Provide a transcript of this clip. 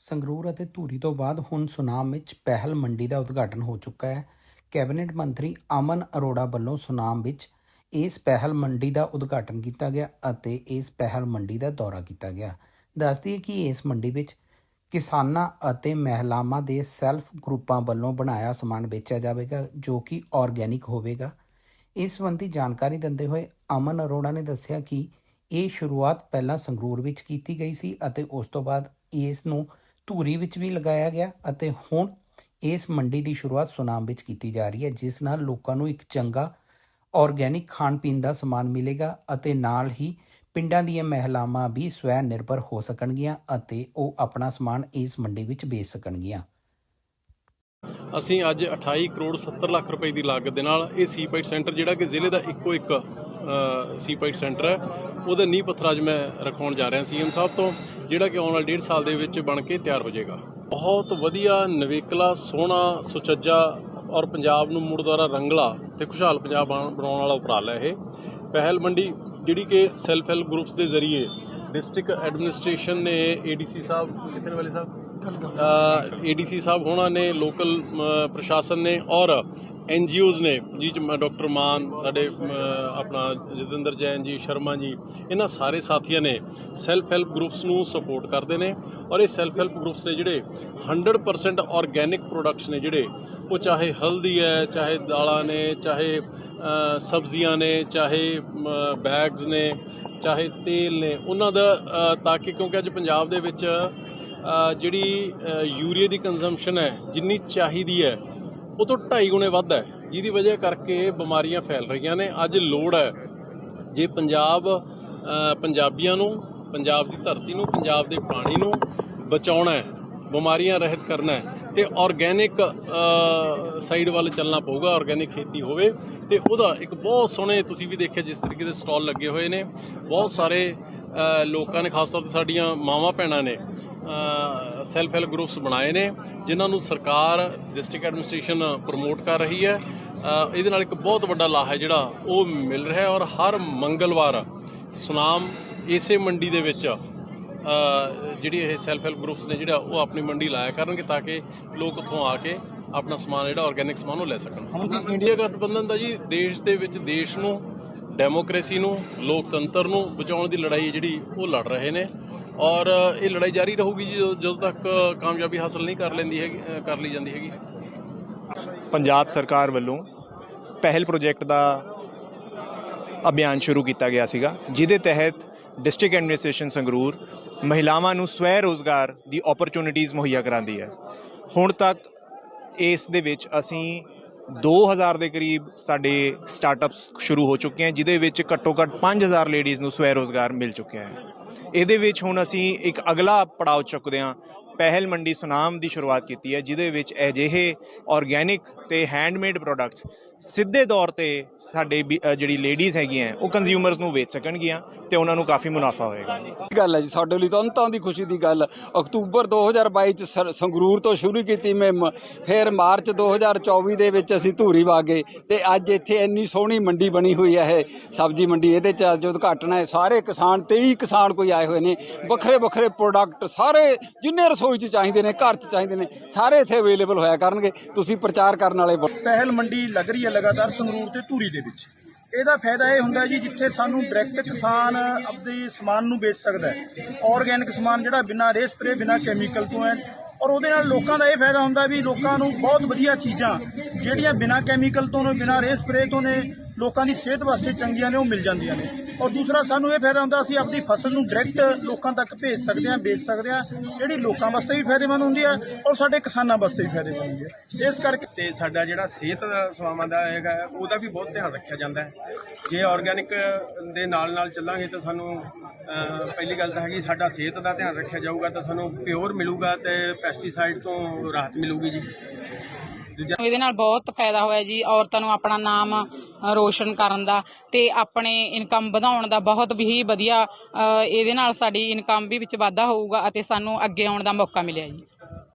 ਸੰਗਰੂਰ ਅਤੇ ਧੂਰੀ ਤੋਂ ਬਾਅਦ ਹੁਣ ਸੁਨਾਮ ਵਿੱਚ ਪਹਿਲ ਮੰਡੀ ਦਾ ਉਦਘਾਟਨ ਹੋ ਚੁੱਕਾ ਹੈ। ਕੈਬਨਿਟ ਮੰਤਰੀ ਅਮਨ ਅਰੋੜਾ ਵੱਲੋਂ ਸੁਨਾਮ ਵਿੱਚ ਇਸ ਪਹਿਲ ਮੰਡੀ ਦਾ ਉਦਘਾਟਨ ਕੀਤਾ ਗਿਆ ਅਤੇ ਇਸ ਪਹਿਲ ਮੰਡੀ ਦਾ ਦੌਰਾ ਕੀਤਾ ਗਿਆ। ਦੱਸਦੀ ਹੈ ਕਿ ਇਸ ਮੰਡੀ ਵਿੱਚ ਕਿਸਾਨਾਂ ਅਤੇ ਮਹਿਲਾਵਾਂ ਦੇ ਸੈਲਫ ਗਰੁੱਪਾਂ ਵੱਲੋਂ ਬਣਾਇਆ ਸਮਾਨ ਵੇਚਿਆ ਜਾਵੇਗਾ, ਜੋ ਕਿ ਆਰਗੈਨਿਕ ਹੋਵੇਗਾ। ਇਸ ਸੰਬੰਧੀ ਜਾਣਕਾਰੀ ਦਿੰਦੇ ਹੋਏ ਅਮਨ ਅਰੋੜਾ ਨੇ ਦੱਸਿਆ ਕਿ ਇਹ ਸ਼ੁਰੂਆਤ ਪਹਿਲਾਂ ਸੰਗਰੂਰ ਵਿੱਚ ਕੀਤੀ ਗਈ ਸੀ ਅਤੇ ਉਸ ਤੋਂ ਬਾਅਦ ਇਸ ਨੂੰ ਧੂਰੀ ਵਿੱਚ ਵੀ ਲਗਾਇਆ ਗਿਆ ਅਤੇ ਹੁਣ ਇਸ ਮੰਡੀ ਦੀ ਸ਼ੁਰੂਆਤ ਸੁਨਾਮ ਵਿੱਚ ਕੀਤੀ ਜਾ ਰਹੀ ਹੈ, ਜਿਸ ਨਾਲ ਲੋਕਾਂ ਨੂੰ ਇੱਕ ਚੰਗਾ ਆਰਗੈਨਿਕ ਖਾਣ ਪੀਣ ਦਾ ਸਮਾਨ ਮਿਲੇਗਾ ਅਤੇ ਨਾਲ ਹੀ ਪਿੰਡਾਂ ਦੀਆਂ ਮਹਿਲਾਵਾਂ ਵੀ ਸਵੈ ਨਿਰਭਰ ਹੋ ਸਕਣਗੀਆਂ ਅਤੇ ਉਹ ਆਪਣਾ ਸਮਾਨ ਇਸ ਮੰਡੀ ਵਿੱਚ ਵੇਚ ਸਕਣਗੀਆਂ। ਅਸੀਂ ਅੱਜ 28 ਕਰੋੜ 70 ਲੱਖ ਰੁਪਏ ਦੀ ਲਾਗਤ ਦੇ ਨਾਲ ਇਹ ਸੀਪਾਈਟ ਸੈਂਟਰ ਜਿਹੜਾ ਕਿ ਜ਼ਿਲ੍ਹੇ ਦਾ ਇੱਕੋ ਇੱਕ ਸੀਪਾਈਟ ਸੈਂਟਰ ਹੈ। ਉਹਦਾ ਨੀਂਹ ਪੱਥਰ ਅੱਜ ਮੈਂ ਰਖਾਉਣ ਜਾ ਰਿਹਾ ਸੀਐਮ ਸਾਹਿਬ ਤੋਂ ਜਿਹੜਾ ਕਿ ਆਉਣ ਵਾਲੇ ਡੇਢ ਸਾਲ ਦੇ ਵਿੱਚ ਬਣ ਕੇ ਤਿਆਰ ਹੋ ਜਾਏਗਾ। ਬਹੁਤ ਵਧੀਆ ਨਵੇਕਲਾ ਸੋਹਣਾ ਸੁਚੱਜਾ ਔਰ ਪੰਜਾਬ ਨੂੰ ਮੁੜ ਦੁਆਰਾ ਰੰਗਲਾ ਤੇ ਖੁਸ਼ਹਾਲ ਪੰਜਾਬ ਬਣ- ਬਣਾਉਣ ਵਾਲਾ ਉਪਰਾਲਾ ਇਹ। ਪਹਿਲ ਮੰਡੀ ਜਿਹੜੀ ਕਿ ਸੈਲਫ ਹੈਲਪ ਗਰੁੱਪਸ ਦੇ ਜ਼ਰੀਏ ਡਿਸਟ੍ਰਿਕਟ ਐਡਮਿਨਿਸਟ੍ਰੇਸ਼ਨ ਨੇ ਏਡੀਸੀ ਸਾਹਿਬ ਕਿਤਨੇ ਵਾਲੇ ਸਾਹਿਬ? ਏਡੀਸੀ ਸਾਹਿਬ ਹੋਣਾ ਨੇ ਲੋਕਲ ਪ੍ਰਸ਼ਾਸਨ ਨੇ ਔਰ ਐਨਜੀਓਜ਼ ਨੇ ਜੀ ਚ ਡਾਕਟਰ ਮਾਨ ਸਾਡੇ ਆਪਣਾ ਜਤਿੰਦਰ ਜੈਨ ਜੀ ਸ਼ਰਮਾ ਜੀ ਇਹਨਾਂ ਸਾਰੇ ਸਾਥੀਆਂ ਨੇ ਸੈਲਫ ਹੈਲਪ ਗਰੁੱਪਸ ਨੂੰ ਸਪੋਰਟ ਕਰਦੇ ਨੇ ਔਰ ਇਹ ਸੈਲਫ ਹੈਲਪ ਗਰੁੱਪਸ ਨੇ ਜਿਹੜੇ 100% ਆਰਗੈਨਿਕ ਪ੍ਰੋਡਕਟਸ ਨੇ ਜਿਹੜੇ ਉਹ ਚਾਹੇ ਹਲਦੀ ਹੈ ਚਾਹੇ ਦਾਲਾਂ ਨੇ ਚਾਹੇ ਸਬਜ਼ੀਆਂ ਨੇ ਚਾਹੇ ਬੈਗਸ ਨੇ ਚਾਹੇ ਤੇਲ ਨੇ ਉਹਨਾਂ ਦਾ ਅ, ਤਾਂ ਕਿ ਕਿਉਂਕਿ ਅੱਜ ਪੰਜਾਬ ਦੇ ਵਿੱਚ ਜਿਹੜੀ ਅ, ਯੂਰੀਆ ਦੀ ਕੰਜ਼ੰਪਸ਼ਨ ਹੈ ਜਿੰਨੀ ਚਾਹੀਦੀ ਹੈ ਉਹ ਤੋਂ 2.5 ਗੁਣੇ ਵੱਧ ਹੈ, ਜਿਹਦੀ ਵਜ੍ਹਾ ਕਰਕੇ ਬਿਮਾਰੀਆਂ ਫੈਲ ਰਹੀਆਂ ਨੇ। ਅੱਜ ਲੋੜ ਹੈ, ਜੇ ਪੰਜਾਬ ਪੰਜਾਬੀਆਂ ਨੂੰ, ਪੰਜਾਬ ਦੀ ਧਰਤੀ ਨੂੰ, ਪੰਜਾਬ ਦੇ ਪਾਣੀ ਨੂੰ ਬਚਾਉਣਾ ਹੈ, ਬਿਮਾਰੀਆਂ ਰਹਿਤ ਕਰਨਾ ਹੈ, ਤੇ ਆਰਗੈਨਿਕ ਸਾਈਡ ਵੱਲ ਚੱਲਣਾ ਪਊਗਾ ਆਰਗੈਨਿਕ ਖੇਤੀ ਹੋਵੇ, ਤੇ ਉਹਦਾ ਇੱਕ ਬਹੁਤ ਸੋਹਣੇ ਤੁਸੀਂ ਵੀ ਦੇਖਿਆ ਜਿਸ ਤਰੀਕੇ ਦੇ ਸਟਾਲ ਲੱਗੇ ਹੋਏ ਨੇ, ਬਹੁਤ ਸਾਰੇ ਲੋਕਾਂ ਨੇ ਖਾਸ ਤੌਰ ਤੇ ਸਾਡੀਆਂ ਮਾਵਾਂ ਭੈਣਾਂ ਨੇ ਸੈਲਫ ਹੈਲਪ ਗਰੁੱਪਸ ਬਣਾਏ ਨੇ ਜਿਨ੍ਹਾਂ ਨੂੰ ਸਰਕਾਰ ਡਿਸਟ੍ਰਿਕਟ ਐਡਮਿਨਿਸਟ੍ਰੇਸ਼ਨ ਪ੍ਰਮੋਟ ਕਰ ਰਹੀ ਹੈ। ਇਹਦੇ ਨਾਲ ਇੱਕ ਬਹੁਤ ਵੱਡਾ ਲਾਭ ਹੈ ਜਿਹੜਾ ਉਹ ਮਿਲ ਰਿਹਾ ਹੈ ਔਰ ਹਰ ਮੰਗਲਵਾਰ ਸੁਨਾਮ ਇਸੇ ਮੰਡੀ ਦੇ ਵਿੱਚ ਜਿਹੜੀ ਇਹ ਸੈਲਫ ਹੈਲਪ ਗਰੁੱਪਸ ਨੇ ਜਿਹੜਾ ਉਹ ਆਪਣੀ ਮੰਡੀ ਲਾਇਆ ਕਰਨਗੇ ਤਾਂ ਕਿ ਲੋਕ ਉੱਥੋਂ ਆ ਕੇ ਆਪਣਾ ਸਮਾਨ ਜਿਹੜਾ ਆਰਗੈਨਿਕ ਸਮਾਨ ਉਹ ਲੈ ਸਕਣ। ਇੰਡੀਆ ਗਠਬੰਧਨ ਦਾ ਜੀ ਦੇਸ਼ ਦੇ ਵਿੱਚ ਦੇਸ਼ ਨੂੰ ਡੈਮੋਕ੍ਰੇਸੀ ਨੂੰ, ਲੋਕਤੰਤਰ ਨੂੰ ਬਚਾਉਣ ਦੀ ਲੜਾਈ ਜਿਹੜੀ, ਉਹ ਲੜ ਰਹੇ ਨੇ। ਔਰ ਇਹ ਲੜਾਈ ਜਾਰੀ ਰਹੂਗੀ ਜੀ, ਜਦੋਂ ਤੱਕ ਕਾਮਯਾਬੀ ਹਾਸਲ ਨਹੀਂ ਕਰ ਲੈਂਦੀ ਹੈਗੀ ਕਰ ਲਈ ਜਾਂਦੀ ਹੈਗੀ। ਪੰਜਾਬ ਸਰਕਾਰ ਵੱਲੋਂ ਪਹਿਲ ਪ੍ਰੋਜੈਕਟ ਦਾ ਅਭਿਆਨ ਸ਼ੁਰੂ ਕੀਤਾ ਗਿਆ ਸੀਗਾ, ਜਿਹਦੇ ਤਹਿਤ ਡਿਸਟ੍ਰਿਕਟ ਐਡਮਿਨਿਸਟ੍ਰੇਸ਼ਨ ਸੰਗਰੂਰ ਮਹਿਲਾਵਾਂ ਨੂੰ ਸਵੈ ਰੋਜ਼ਗਾਰ ਦੀ ਓਪਰਚੁਨਿਟੀਆਂ ਮੁਹੱਈਆ ਕਰਾਉਂਦੀ ਹੈ। ਹੁਣ ਤੱਕ ਇਸ ਦੇ ਵਿੱਚ ਅਸੀਂ 2000 ਦੇ ਕਰੀਬ ਸਾਡੇ ਸਟਾਰਟਅਪਸ ਸ਼ੁਰੂ ਹੋ ਚੁੱਕੇ ਹਨ ਜਿਹਦੇ ਵਿੱਚ ਘੱਟੋ ਘੱਟ 5000 ਲੇਡੀਜ਼ ਨੂੰ ਸਵੈ ਰੋਜ਼ਗਾਰ ਮਿਲ ਚੁੱਕਿਆ ਹੈ। ਇਹਦੇ ਵਿੱਚ ਹੁਣ ਅਸੀਂ ਇੱਕ ਅਗਲਾ ਪੜਾਅ ਚੁੱਕਦੇ ਹਾਂ ਪਹਿਲ ਮੰਡੀ ਸੁਨਾਮ ਦੀ ਸ਼ੁਰੂਆਤ ਕੀਤੀ ਹੈ, ਜਿਹਦੇ ਵਿੱਚ ਅਜਿਹੇ ਆਰਗੈਨਿਕ ਤੇ ਹੈਂਡਮੇਡ ਪ੍ਰੋਡਕਟਸ ਸਿੱਧੇ ਤੌਰ ਤੇ ਸਾਡੇ ਵੀ- ਜਿਹੜੀ ਲੇਡੀਜ਼ ਹੈਗੀਆਂ, ਉਹ ਕੰਜ਼ਿਊਮਰਸ ਨੂੰ ਵੇਚ ਸਕਣਗੀਆਂ ਤੇ ਉਹਨਾਂ ਨੂੰ ਕਾਫੀ ਮੁਨਾਫਾ ਹੋਏਗਾ। ਗੱਲ ਹੈ ਜੀ? ਸਾਡੇ ਲਈ ਤਾਂ ਅੰਤਾਂ ਦੀ ਖੁਸ਼ੀ ਦੀ ਗੱਲ। ਅਕਤੂਬਰ 2022 ਚ ਸਰ- ਸੰਗਰੂਰ ਤੋਂ ਸ਼ੁਰੂ ਕੀਤੀ ਮੁਹਿੰਮ। ਫਿਰ ਮਾਰਚ 2024 ਦੇ ਵਿੱਚ ਅਸੀਂ ਧੂਰੀ ਵਾਗੇ ਤੇ ਅੱਜ ਇੱਥੇ ਇੰਨੀ ਸੋਹਣੀ ਮੰਡੀ ਬਣੀ ਹੋਈ ਹੈ ਇਹ ਸਬਜ਼ੀ ਮੰਡੀ। ਇਹਦੇ ਚ ਅੱਜ ਉਦਘਾਟਨ ਹੈ। ਸਾਰੇ ਕਿਸਾਨ 23 ਕਿਸਾਨ ਕੋਈ ਆਏ ਹੋਏ ਨੇ। ਵੱਖਰੇ ਵੱਖਰੇ ਪ੍ਰੋਡਕਟ ਸਾਰੇ, ਜਿੰਨੇ ਰਸੋ ਰਸੋਈ ਚ ਚਾਹੀਦੇ ਨੇ, ਘਰ ਚ ਚਾਹੀਦੇ ਨੇ, ਸਾਰੇ ਇੱਥੇ ਅਵੇਲੇਬਲ ਹੋਇਆ ਕਰਨਗੇ। ਤੁਸੀਂ ਪ੍ਰਚਾਰ ਕਰਨ ਵਾਲੇ ਪਹਿਲ ਮੰਡੀ ਲੱਗ ਰਹੀ ਹੈ ਲਗਾਤਾਰ ਸੰਗਰੂਰ ਤੇ ਧੂਰੀ ਦੇ ਵਿੱਚ। ਇਹਦਾ ਫਾਇਦਾ ਇਹ ਹੁੰਦਾ ਜੀ, ਜਿੱਥੇ ਸਾਨੂੰ ਡਾਇਰੈਕਟ ਕਿਸਾਨ ਆਪਦੇ ਸਮਾਨ ਨੂੰ ਵੇਚ ਸਕਦਾ ਹੈ। ਆਰਗੈਨਿਕ ਸਮਾਨ ਜਿਹੜਾ ਬਿਨਾਂ ਰੇ ਸਪਰੇ ਬਿਨਾਂ ਕੈਮੀਕਲ ਤੋਂ ਹੈ। ਔਰ ਉਹਦੇ ਨਾਲ ਲੋਕਾਂ ਦਾ ਇਹ ਫਾਇਦਾ ਹੁੰਦਾ ਵੀ ਲੋਕਾਂ ਨੂੰ ਬਹੁਤ ਵਧੀਆ ਚੀਜ਼ਾਂ, ਜਿਹੜੀਆਂ ਬਿਨਾਂ ਕੈਮੀਕਲ ਤੋਂ ਨੇ, ਬਿਨਾਂ ਰੇ ਸਪਰੇ ਤੋਂ ਨੇ ਲੋਕਾਂ ਦੀ ਸਿਹਤ ਵਾਸਤੇ ਚੰਗੀਆਂ ਨੇ ਉਹ ਮਿਲ ਜਾਂਦੀਆਂ ਨੇ। ਔਰ ਦੂਸਰਾ ਸਾਨੂੰ ਇਹ ਫਾਇਦਾ ਹੁੰਦਾ ਅਸੀਂ ਆਪਣੀ ਫਸਲ ਨੂੰ ਡਾਇਰੈਕਟ ਲੋਕਾਂ ਤੱਕ ਭੇਜ ਸਕਦੇ ਹਾਂ ਵੇਚ ਸਕਦੇ ਹਾਂ। ਜਿਹੜੀ ਲੋਕਾਂ ਵਾਸਤੇ ਵੀ ਫਾਇਦੇਮੰਦ ਹੁੰਦੀ ਹੈ ਔਰ ਸਾਡੇ ਕਿਸਾਨਾਂ ਵਾਸਤੇ ਵੀ ਫਾਇਦੇਮੰਦ ਹੁੰਦੀ ਹੈ। ਇਸ ਕਰਕੇ ਤੇ ਸਾਡਾ ਜਿਹੜਾ ਸਿਹਤ ਦਾ ਸੇਵਾਵਾਂ ਦਾ ਹੈਗਾ ਉਹਦਾ ਵੀ ਬਹੁਤ ਧਿਆਨ ਰੱਖਿਆ ਜਾਂਦਾ ਹੈ। ਜੇ ਆਰਗੈਨਿਕ ਦੇ ਨਾਲ ਨਾਲ ਚੱਲਾਂਗੇ ਤਾਂ ਸਾਨੂੰ ਪਹਿਲੀ ਗੱਲ ਤਾਂ ਹੈਗੀ ਸਾਡਾ ਸਿਹਤ ਦਾ ਧਿਆਨ ਰੱਖਿਆ ਜਾਊਗਾ ਤਾਂ ਸਾਨੂੰ ਪਿਓਰ ਮਿਲੂਗਾ ਤੇ ਪੈਸਟੀਸਾਈਡ ਤੋਂ ਰਾਹਤ ਮਿਲੂਗੀ ਜੀ। ਦੂਜਾ ਇਹਦੇ ਨਾਲ ਬਹੁਤ ਫਾਇਦਾ ਹੋਇਆ ਜੀ ਔਰਤਾਂ ਨੂੰ ਆਪਣਾ ਨਾਮ ਰੋਸ਼ਨ ਕਰਨ ਦਾ ਤੇ ਆਪਣੇ ਇਨਕਮ ਵਧਾਉਣ ਦਾ ਬਹੁਤ ਹੀ ਵਧੀਆ ਇਹਦੇ ਨਾਲ ਸਾਡੀ ਇਨਕਮ ਵੀ ਵਿੱਚ ਵਾਧਾ ਹੋਊਗਾ ਅਤੇ ਸਾਨੂੰ ਅੱਗੇ ਆਉਣ ਦਾ ਮੌਕਾ ਮਿਲਿਆ ਜੀ।